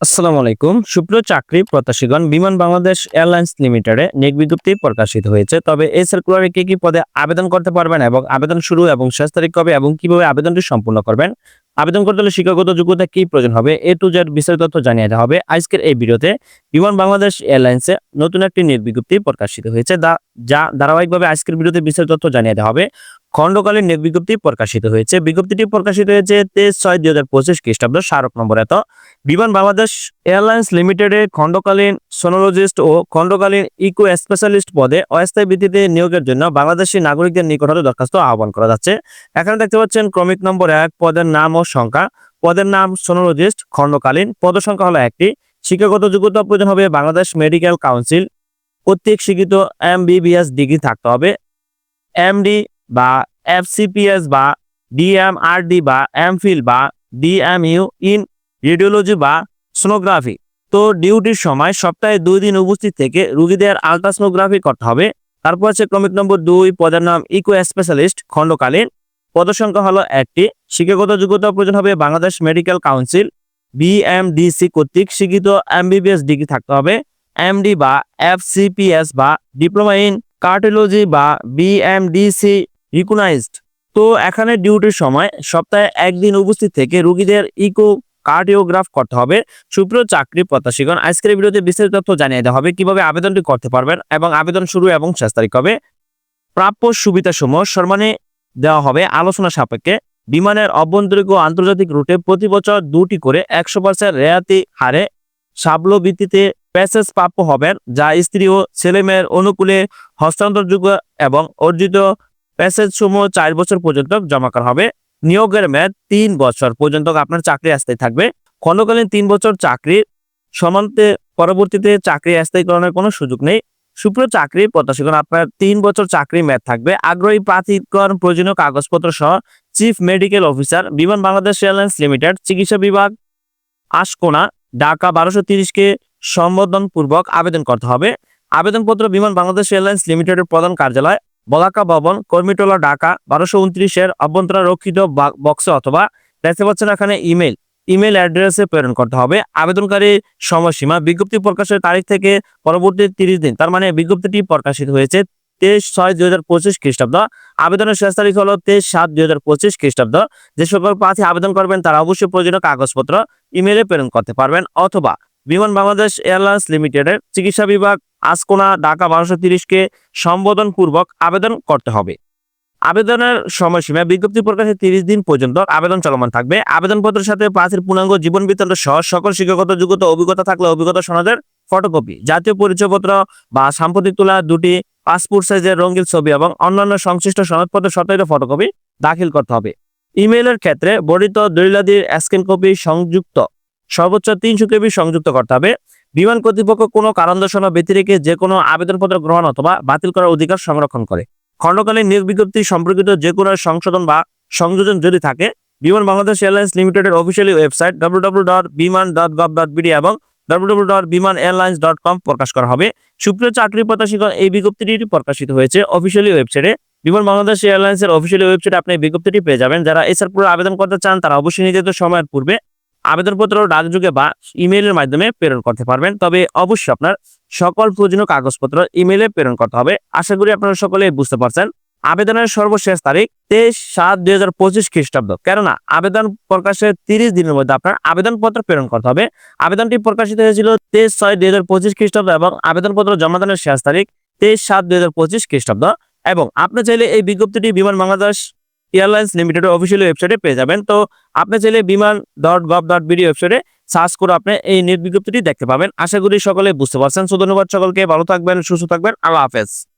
আসসালামু আলাইকুম। সুপ্রিয় চাকরি প্রত্যাশীগণ, বিমান বাংলাদেশ এয়ারলাইন্স লিমিটেডে নিয়োগ বিজ্ঞপ্তি প্রকাশিত হয়েছে। তবে এই সার্কুলারে কি কি পদে আবেদন করতে পারবেন এবং আবেদন শুরু এবং শেষ তারিখ কবে এবং কীভাবে আবেদনটি সম্পূর্ণ করবেন আবেদন করতে হলে শিক্ষাগত যোগ্যতা কি প্রয়োজন হবে? এ টু জেড বিস্তারিত তথ্য জানিয়ে দেওয়া হবে আজকের এই ভিডিওতে বিমান বাংলাদেশ এয়ারলাইন্সে নতুন একটি নিয়োগ বিজ্ঞপ্তি প্রকাশিত হয়েছে। যা ধারাবাহিকভাবে আজকের ভিডিওতে বিস্তারিত তথ্য জানিয়ে দেওয়া হবে। খণ্ডকালীন নিয়োগ বিজ্ঞপ্তি প্রকাশিত হয়েছে। বিজ্ঞপ্তিটি প্রকাশিত হয়েছে তেইশ ছয় দুই হাজার পঁচিশ খ্রিস্টাব্দ স্মারক নম্বর এত। বিমান বাংলাদেশ এয়ারলাইন্স লিমিটেডে খণ্ডকালীন সোনোলজিস্ট ও খণ্ডকালীন ইকো স্পেশালিস্ট পদে অস্থায়ী ভিত্তিতে নিয়োগের জন্য বাংলাদেশি নাগরিকদের নিকট হতে দরখাস্ত আহ্বান করা যাচ্ছে। এখানে দেখতে পাচ্ছেন ক্রমিক নম্বর এক পদের নাম ও সংখ্যা। পদের নাম সোনোলজিস্ট, খণ্ডকালীন। পদ সংখ্যা হলো একটি। শিক্ষাগত যোগ্যতা প্রয়োজন হবে বাংলাদেশ মেডিকেল কাউন্সিল। কর্তৃক স্বীকৃত এমবিবিএস ডিগ্রি থাকতে হবে। এমডি বা এফসিপিএস বা ডিএমআরডি বা এমফিল বা ডিএমইউ ইন রেডিওলজি বা সোনোগ্রাফি। তো ডিউটির সময় সপ্তাহে দুই দিন উপস্থিত থেকে রুগীদের আলট্রাসোনোগ্রাফি করতে হবে। তারপর আছে ক্রমিক নম্বর দুই, পদের নাম ইকো স্পেশালিস্ট খণ্ডকালীন। পদসংখ্যা হলো একটি। শিক্ষাগত যোগ্যতা প্রয়োজন হবে বাংলাদেশ মেডিকেল কাউন্সিল। বিএমডিসি কর্তৃক স্বীকৃত এমবিবিএস ডিগ্রি থাকতে হবে। এমডি বা এফসিপিএস বা ডিপ্লোমা ইন কার্ডিওলজি বা বিএমডিসি রিকগনাইজড তো এখানে ডিউটির সময় সপ্তাহে একদিন উপস্থিত থেকে রুগীদের ইকো কার্ডিওগ্রাফ করতে হবে। সুপ্রিয় চাকরি প্রত্যাশীগণ, আজকের ভিডিওতে বিস্তারিত তথ্য জানিয়ে দেওয়া হবে কীভাবে আবেদনটি করতে পারবেন এবং আবেদন শুরু এবং শেষ তারিখ হবে প্রাপ্য সুবিধা সমূহ সম্মানে দেওয়া হবে আলোচনা সাপেক্ষে। বিমানের অভ্যন্তরিক ও আন্তর্জাতিক রুটে প্রতি বছর দুটি করে একশো পার্সেন্ট রেয়াতি হারে সাবল ভিত্তিতে প্যাসেজ প্রাপ্য হবেন, যা স্ত্রী ও ছেলেমেয়ের অনুকূলে হস্তান্তরযোগ্য এবং অর্জিত প্যাসেজ সমূহ চার বছর পর্যন্ত জমা করা হবে। নিয়োগের মেয়াদ তিন বছর পর্যন্ত আপনার চাকরি স্থায়ী থাকবে। খণ্ডকালীন তিন বছর চাকরির সমান্তে পরবর্তীতে চাকরি স্থায়ীকরণের কোনো সুযোগ নেই। সুপ্রিয় চাকরি প্রত্যাশীগণ আপনার তিন বছর চাকরি মেয়াদ থাকবে। আগ্রহী প্রার্থীগণ, প্রয়োজনীয় কাগজপত্র সহ চিফ মেডিকেল অফিসার বিমান বাংলাদেশ এয়ারলাইন্স লিমিটেড চিকিৎসা বিভাগ, আশকোনা, ঢাকা বারোশো তিরিশকে সম্বোধন পূর্বক আবেদন করতে হবে। আবেদনপত্র বিমান বাংলাদেশ এয়ারলাইন্স লিমিটেডের প্রধান কার্যালয়, বলাকা ভবন, কর্মীটোলা, ঢাকা, বারোশো উনত্রিশের অভ্যন্তরা রক্ষিত বক্সে অথবা দেখতে পাচ্ছেন এখানে ইমেল ইমেল অ্যাড্রেসে প্রেরণ করতে হবে। আবেদনকারী সময়সীমা বিজ্ঞপ্তি প্রকাশের তারিখ থেকে পরবর্তী তিরিশ দিন, তার মানে বিজ্ঞপ্তিটি প্রকাশিত হয়েছে তেইশ ছয় দুই হাজার পঁচিশ খ্রিস্টাব্দ। আবেদনের শেষ তারিখ হলো তেইশ সাত দুই হাজার পঁচিশ খ্রিস্টাব্দ। যে সকল প্রার্থী আবেদন করবেন, তারা অবশ্যই প্রয়োজনীয় কাগজপত্র ইমেলে প্রেরণ করতে পারবেন। অথবা বিমান বাংলাদেশ এয়ারলাইন্স লিমিটেডের চিকিৎসা বিভাগ, আসকোনা, ঢাকা বারোশো তিরিশকে সম্বোধনপূর্বক আবেদন করতে হবে। আবেদনের সময়সীমা বিজ্ঞপ্তি প্রকাশের তিরিশ দিন পর্যন্ত আবেদন চলমান থাকবে। আবেদনপত্রের সাথে প্রার্থীর পূর্ণাঙ্গ জীবন বৃত্তান্ত সহ সকল শিক্ষাগত যোগ্যতা, অভিজ্ঞতা থাকলে অভিজ্ঞতা সনদের ফটোকপি, জাতীয় পরিচয়পত্র বা সাম্প্রতিক তোলা দুটি পাসপোর্ট সাইজের রঙিন ছবি এবং অন্যান্য সংশ্লিষ্ট সনদপত্রের সত্যায়িত ফটোকপি দাখিল করতে হবে। ইমেইলের ক্ষেত্রে বর্ণিত দলিলাদির স্ক্যান কপি সংযুক্ত। সর্বোচ্চ তিনশো কেবি সংযুক্ত করতে হবে। বিমান কর্তৃপক্ষ কোনো কারণ দর্শানো ব্যতিরেকে যে কোনো আবেদনপত্র গ্রহণ অথবা বাতিল করার অধিকার সংরক্ষণ করে। খণ্ডকালীন নিয়োগ বিজ্ঞপ্তি সম্পর্কিত যে কোনো সংশোধন বা সংযোজন যদি থাকে, বিমান বাংলাদেশ এয়ারলাইন্স লিমিটেডের officially website W dot Biman dot gov dot BD এবং W dot Biman airlines dot com প্রকাশ করা হবে। সুপ্রিয় চাকরি প্রত্যাশীগণ, এই বিজ্ঞপ্তিটি প্রকাশিত হয়েছে অফিসিয়ালি ওয়েবসাইটে। বিমান বাংলাদেশ এয়ারলাইন্সের অফিসিয়ালি ওয়েবসাইটে আপনি বিজ্ঞপ্তিটি পেয়ে যাবেন। যারা এসআর পুরো আবেদন করতে চান, তারা অবশ্যই নির্ধারিত সময়ের পূর্বে আবেদনপত্র ডাকযোগে বা ইমেইলের মাধ্যমে প্রেরণ করতে পারবেন। তবে অবশ্যই আপনার সকল প্রয়োজনীয় কাগজপত্র ইমেইলে প্রেরণ করতে হবে। আশা করি আপনারা সকলে বুঝতে পারছেন। আবেদনের সর্বশেষ তারিখ তেইশ সাত দুই হাজার পঁচিশ খ্রিস্টাব্দ। কেননা, আবেদন প্রকাশের তিরিশ দিনের মধ্যে আপনার আবেদনপত্র প্রেরণ করতে হবে। আবেদনটি প্রকাশিত হয়েছিল তেইশ ছয় দুই হাজার পঁচিশ খ্রিস্টাব্দ এবং আবেদনপত্র জমাদানের শেষ তারিখ তেইশ সাত দুই হাজার পঁচিশ খ্রিস্টাব্দ। এবং আপনি চাইলে এই বিজ্ঞপ্তিটি বিমান বাংলাদেশ এয়ারলাইন্স লিমিটেডের অফিসিয়াল ওয়েবসাইটে পেয়ে যাবেন। তো আপনি চাইলে Biman dot gov dot BD ওয়েবসাইটে সার্চ করে আপনি এই নিয়োগ বিজ্ঞপ্তিটি দেখতে পাবেন। আশা করি সকলে বুঝতে পারছেন। সো ধন্যবাদ সকলকে। ভালো থাকবেন, সুস্থ থাকবেন। আল্লাহ হাফেজ।